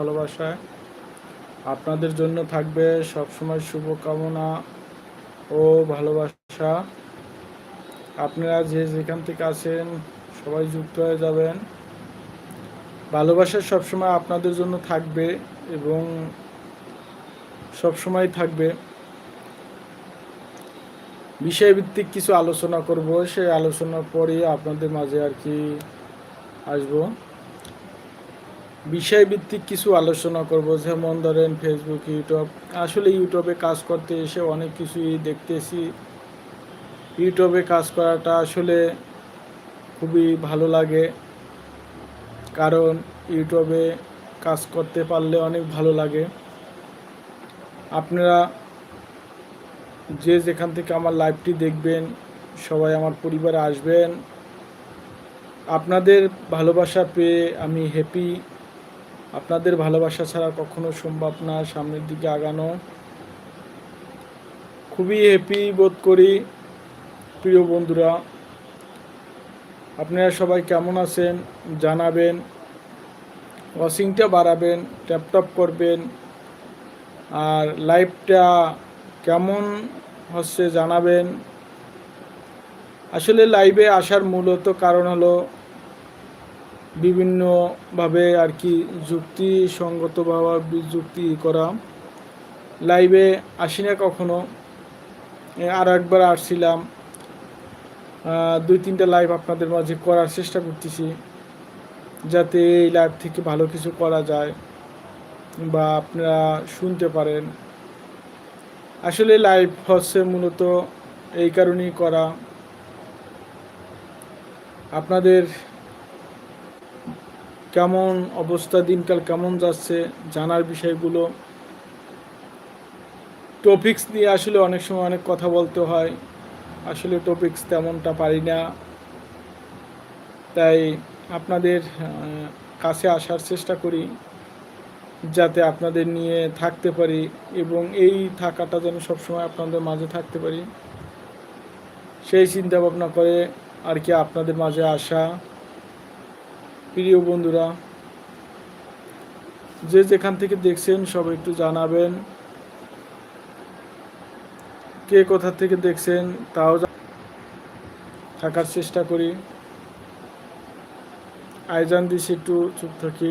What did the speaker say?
ভালোবাসায় আপনাদের জন্য থাকবে সবসময় শুভকামনা ও ভালোবাসা। আপনারা যে যেখান থেকে আছেন, সবাই যুক্ত হয়ে যাবেন। ভালোবাসা সবসময় আপনাদের জন্য থাকবে এবং সবসময় থাকবে। বিষয়ভিত্তিক কিছু আলোচনা করব, সেই আলোচনার পরে আপনাদের মাঝে আর কি আসব। বিষয়ভিত্তিক কিছু আলোচনা করব, যেমন ধরেন ফেসবুক ইউটিউব আসলে ইউটিউবে কাজ করতে এসে অনেক কিছুই দেখতেছি। ইউটিউবে কাজ করাটা আসলে খুবই ভালো লাগে। কারণ ইউটিউবে কাজ করতে পারলে অনেক ভালো লাগে। আপনারা যে যেখান থেকে আমার লাইভটি দেখবেন, সবাই আমার পরিবারে আসবেন। আপনাদের ভালোবাসা পেয়ে আমি হ্যাপি আপনাদের ভালোবাসা ছাড়া কখনো সম্ভব না। সামনের দিকে আগানো। খুবই হ্যাপি বোধ করি, প্রিয় বন্ধুরা। আপনারা সবাই কেমন আছেন? জানাবেন। ওয়াশিংটা বাড়াবেন ট্যাপটপ করবেন। আর লাইভটা কেমন হচ্ছে জানাবেন। আসলে লাইভে আসার মূলত কারণ হলো বিভিন্নভাবে আর কি যুক্তিসঙ্গতভাবে যুক্তি করা। লাইভে আসি না কখনো। আর একবার আসছিলাম। দুই, তিনটা লাইভ আপনাদের মাঝে করার চেষ্টা করতেছি। যাতে এই লাইভ থেকে ভালো কিছু করা যায় বা আপনারা শুনতে পারেন। আসলে লাইভ হচ্ছে মূলত এই কারণেই করা। আপনাদের কেমন অবস্থা, দিনকাল কেমন যাচ্ছে, জানার বিষয়গুলো টপিকস নিয়ে আসলে অনেক সময় অনেক কথা বলতে হয়। আসলে টপিকস তেমনটা পারি না। তাই আপনাদের কাছে আসার চেষ্টা করি, যাতে আপনাদের নিয়ে থাকতে পারি এবং এই থাকাটা যেন সবসময় আপনাদের মাঝে থাকতে পারি। সেই চিন্তা ভাবনা করে আর কি আপনাদের মাঝে আসা প্রিয় বন্ধুরা, যে যেখান থেকে দেখছেন সব একটু জানাবেন, কে কোথা থেকে দেখছেন তাও থাকার চেষ্টা করি। আইজান দিস একটু চুপ থাকি।